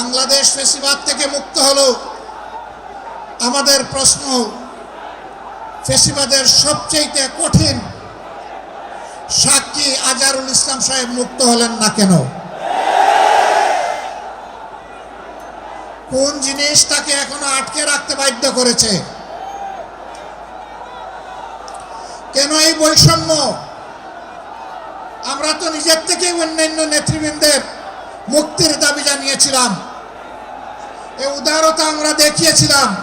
বাংলাদেশ ফেসিবাদ থেকে মুক্ত হলো। আমাদের প্রশ্ন, ফেসিবাদের সবচেয়ে কঠিন সাক্ষী আজারুল ইসলাম সাহেব মুক্ত হলেন না কেন? কোন জিনিস তাকে এখনও আটকে রাখতে বাধ্য করেছে? কেন এই বৈষম্য? আমরা তো নিজের থেকেই অন্যান্য নেতৃবৃন্দের মুক্তির দাবি জানিয়েছিলাম। উদারতা আমরা দেখিয়েছিলাম।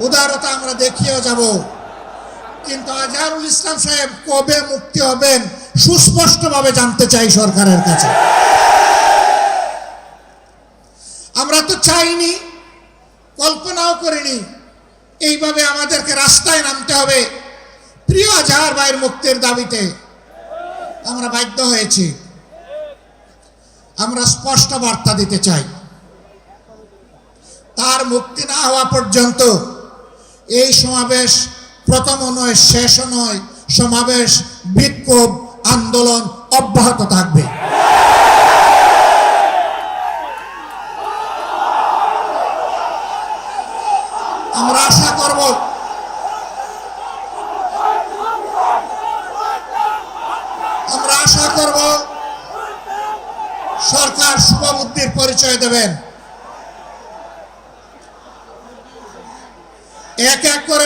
উদারতা আমরা দেখিয়েও যাব। কিন্তু আজহারুল ইসলাম সাহেব কবে মুক্তি হবেন সুস্পষ্টভাবে জানতে চাই সরকারের কাছে। আমরা তো চাইনি, কল্পনাও করিনি, এইভাবে আমাদেরকে রাস্তায় নামতে হবে। প্রিয় আজহার ভাইয়ের মুক্তির দাবিতে আমরা বাধ্য হয়েছি। আমরা স্পষ্ট বার্তা দিতে চাই। তার মুক্তি না হওয়া পর্যন্ত এই সমাবেশ প্রথম নয়, শেষও নয়। সমাবেশ, বিক্ষোভ, আন্দোলন অব্যাহত থাকবে। আমরা আশা করব আমরা আশা করব সরকার শুভবুদ্ধির পরিচয় দেবেন এক এক করে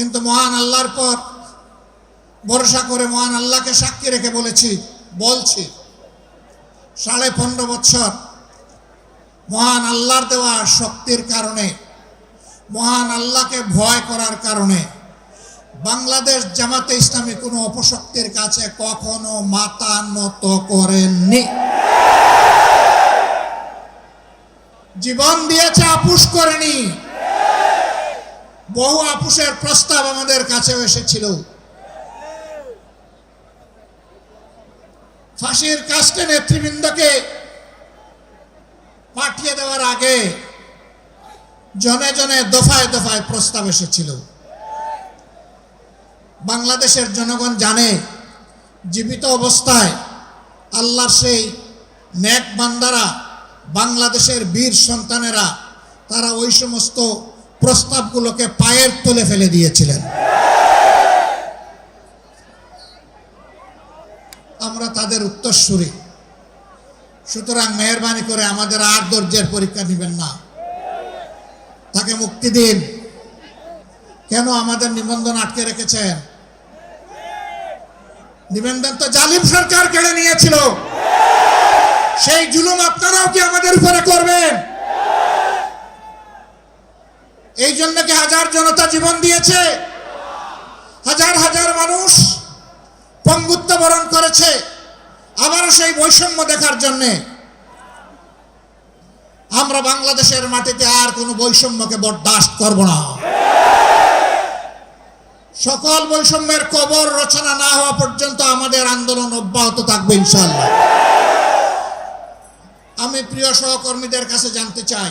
কিন্তু মহান আল্লাহর পর ভরসা করে মহান আল্লাহকে সাক্ষী রেখে বলেছি, বলছি, সাড়ে পনেরো বছর মহান আল্লাহর দেওয়া শক্তির কারণে, মহান আল্লাহকে ভয় করার কারণে বাংলাদেশ জামাতে ইসলামী কোনো অপশক্তির কাছে কখনো মাথা নত করেননি। জীবন দিয়েছে, আপুস করেনি। বহু আপুসের প্রস্তাব আমাদের কাছেও এসেছিল। ফাঁসির কাস্টে নেতৃবৃন্দকে পাঠিয়ে দেওয়ার আগে জনে জনে দফায় দফায় প্রস্তাব এসেছিল। বাংলাদেশের জনগণ জানে, জীবিত অবস্থায় আল্লাহর সেই ন্যাক বান্দারা, বাংলাদেশের বীর সন্তানেরা, তারা ওই সমস্ত প্রস্তাবগুলোকে পায়ের তলে ফেলে দিয়েছিলেন। আমরা তাদের উত্তরসূরি। সুতরাং মেহরবানি করে আমাদের আর ধৈর্যের পরীক্ষা নেবেন না। তাকে মুক্তি দিন। কেন আমাদের নিবন্ধন আটকে রেখেছেন? নিবন্ধন তো জালিম সরকার কেড়ে নিয়েছিল। সেই জুলুম আপনারাও কি আমাদের উপরে করবেন? এই জন্য কি হাজার জনতা জীবন দিয়েছে? হাজার হাজার মানুষ পঙ্গুত্ব বরণ করেছে। আবারও সেই বৈষম্য দেখার জন্যে আমরা বাংলাদেশের মাটিতে আর কোনো বৈষম্যকে বরদাস্ত করব না। সকল বৈষম্যের কবর রচনা না হওয়া পর্যন্ত আমাদের আন্দোলন অব্যাহত থাকবে ইনশাল্লাহ আমি প্রিয় সহকর্মীদের কাছে জানতে চাই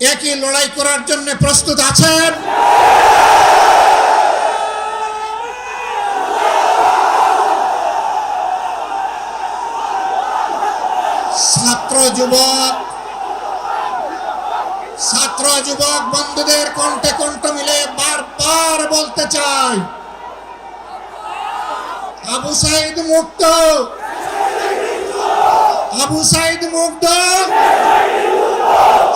একই লড়াই করার জন্য প্রস্তুত আছেন? ছাত্র যুবক ছাত্র যুবক বন্ধুদের কণ্ঠে কণ্ঠ মিলে বারবার বলতে চাই। আবু সাইদ মুক্ত। আবু সাইদ মুক্ত।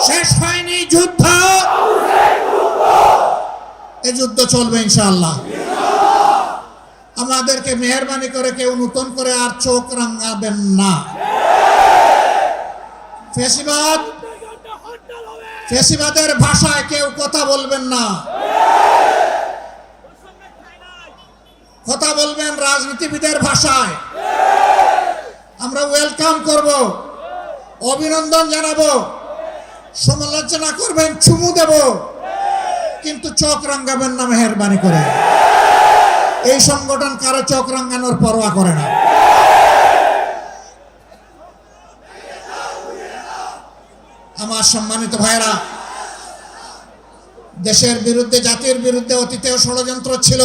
শেষ হয়নি যুদ্ধ। এই যুদ্ধ চলবে ইনশাআল্লাহ। আমাদেরকে মেহরবানি করে কেউ নতুন করে আর চোখ রাঙাবেন না। ফেসিবাদ, ফেসিবাদের ভাষায় কেউ কথা বলবেন না। কথা বলবেন রাজনীতিবিদের ভাষায়। আমরা ওয়েলকাম করব, অভিনন্দন জানাব। সমালোচনা করবেন, চুমু দেব। কিন্তু চোখ রাঙ্গাবেন না মেহরবানি করে। এই সংগঠন কারও চোখ রাঙ্গানোর পরোয়া করে না। আমার সম্মানিত ভাইরা দেশের বিরুদ্ধে, জাতির বিরুদ্ধে অতীতেও ষড়যন্ত্র ছিল।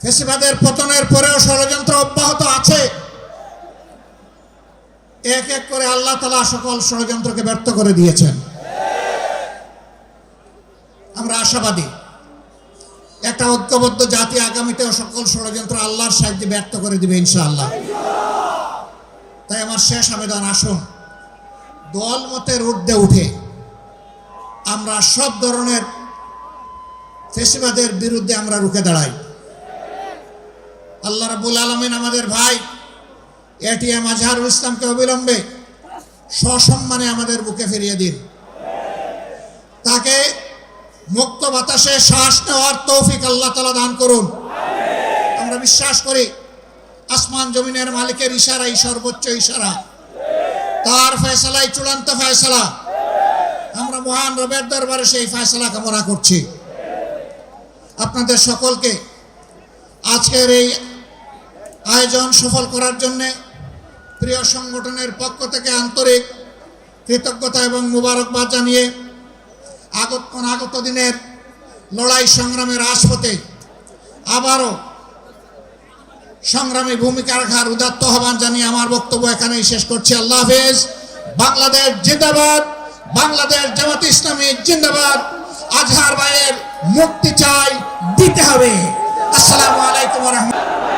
ফেসিবাদের পতনের পরেও ষড়যন্ত্র অব্যাহত আছে। এক এক করে আল্লাহ তালা সকল ষড়যন্ত্রকে ব্যর্থ করে দিয়েছেন। আমরা আশাবাদী। একটা ঐক্যবদ্ধ জাতি আগামীতেও সকল ষড়যন্ত্র আল্লাহর সাহায্যে ব্যর্থ করে দিবে ইনশাআল্লাহ। তাই আমার শেষ আবেদন, আসুন। দল মতের ঊর্ধ্বে উঠে আমরা সব ধরনের ফেসিবাদের বিরুদ্ধে আমরা রুখে দাঁড়াই। আল্লাহ রাবুল আলমিন আমাদের ভাই এটিএম আজহারুল ইসলামকে অবিলম্বে সসম্মানে আমাদের বুকে ফিরিয়ে দিন। তাকে মুক্ত বাতাসে শ্বাস নেওয়ার তৌফিক আল্লাহ তালা দান করুন। আমরা বিশ্বাস করি, আসমান জমিনের মালিকের ইশারাই সর্বোচ্চ ইশারা। তার ফয়সালাই চূড়ান্ত ফয়সালা। আমরা মহান রবের দরবারে সেই ফয়সালা কামনা করছি। আপনাদের সকলকে আজকের এই আয়োজন সফল করার জন্য প্রিয় সংগঠনের পক্ষ থেকে আন্তরিক কৃতজ্ঞতা এবং মুবারকবাদ জানিয়ে আগত অনাগত দিনের লড়াই সংগ্রামের রাজপথে আবারও সংগ্রামী ভূমিকা রাখার উদাত্ত আহ্বান জানিয়ে আমার বক্তব্য এখানেই শেষ করছি। আল্লাহ হাফেজ। বাংলাদেশ জিন্দাবাদ। বাংলাদেশ জামাত ইসলামী জিন্দাবাদ। আজহার ভাইয়ের মুক্তি চাই, দিতে হবে। আসসালামু আলাইকুম রহমতুল্লাহ।